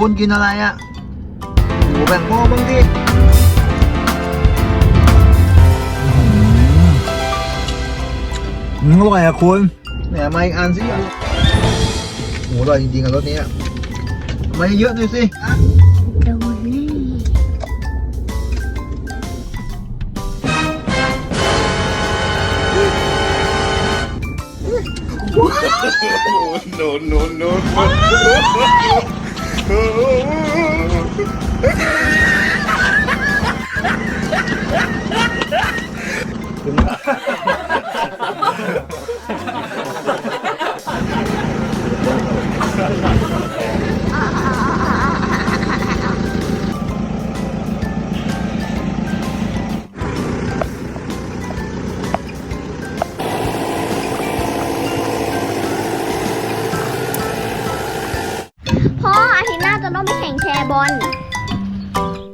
คุณกินอะไรอะโอ้แบ่งพ่อบ้างดิอืมอร่อยอะคุณเนี่ยมาอีกอันสิโอ้อร่อยจริงๆอะรสเนี้ยมาเยอะๆหน่อยสิโดนแน่ no, no, no, no. Oh.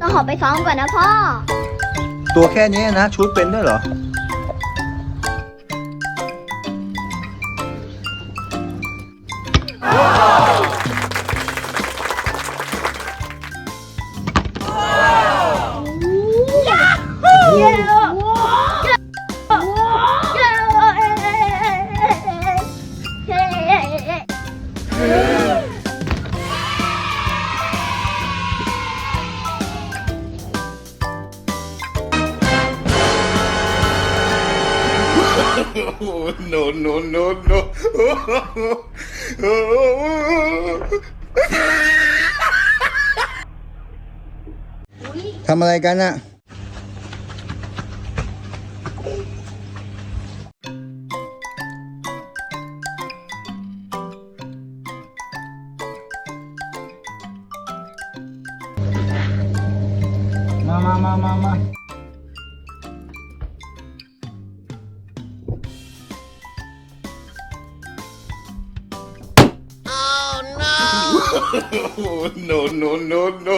ต้องขอไปซ้อมก่อนนะพ่อ ตัวแค่นี้นะชุดเป็นด้วยเหรอ no, no, no, no. ทำอะไรกันอะมามามามามา no, no, no, no.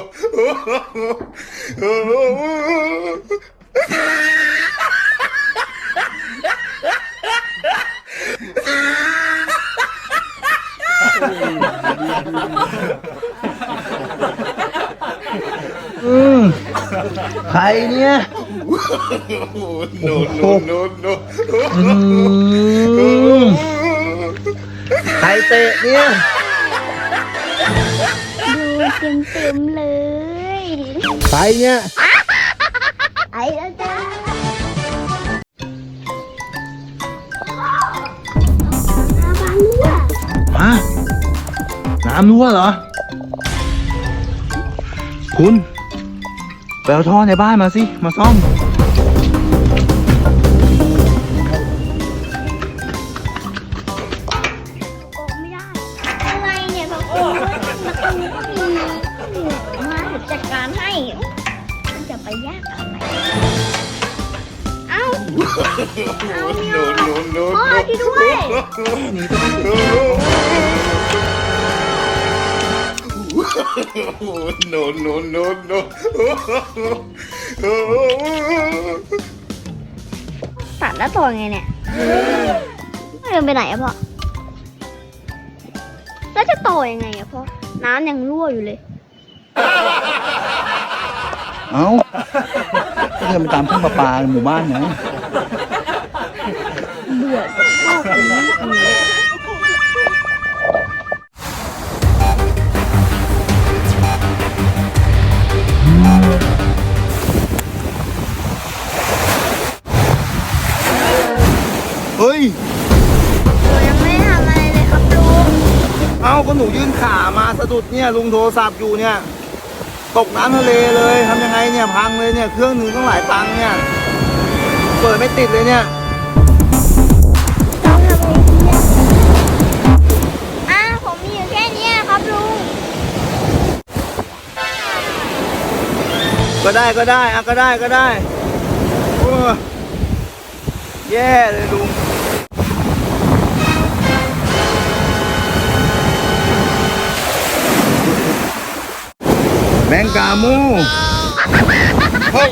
อืมใครเนี่ย no, no, no, no. อืมใคร เตะเนี่ยดูเต็มเต็มๆเลยใครเนี่ยไอ้แล้วจ้าฮะน้ำรั่วเหรอ คุณไปเอาท่อในบ้านมาสิ มาซ่อมา no, no, no, พ่อช่วยด้วย no. no, no, no, no. ตัดแล้วต่อไงเนี่ยไม่เดินไปไหนอะพ่อ แล้วจะต่อยังไงอะพ่อ น้ำยังรั่วอยู่เลย เอ้าก็เดินไปตามทุ่งประปลาหมู่บ้านไง เบื่อกับพ่อคนนี้จังเลยเฮ้ย หนูยังไม่ได้ทำอะไรเลยครับลุงเอ้าก็หนูยื่นขามาสะดุดเนี่ยลุงโทรศัพท์อยู่เนี่ย ตกน้ำทะเลเลยทำยังไงเนี่ยพังเลยเนี่ยเครื่องหนึงต้องหลายตังค์เนี่ย เปิดไม่ติดเลยเนี่ย ก็ได้ก็ได้อะก็ได้ก็ได้โอ้ยแย่เลยลุงแมงกามูเฮ้ย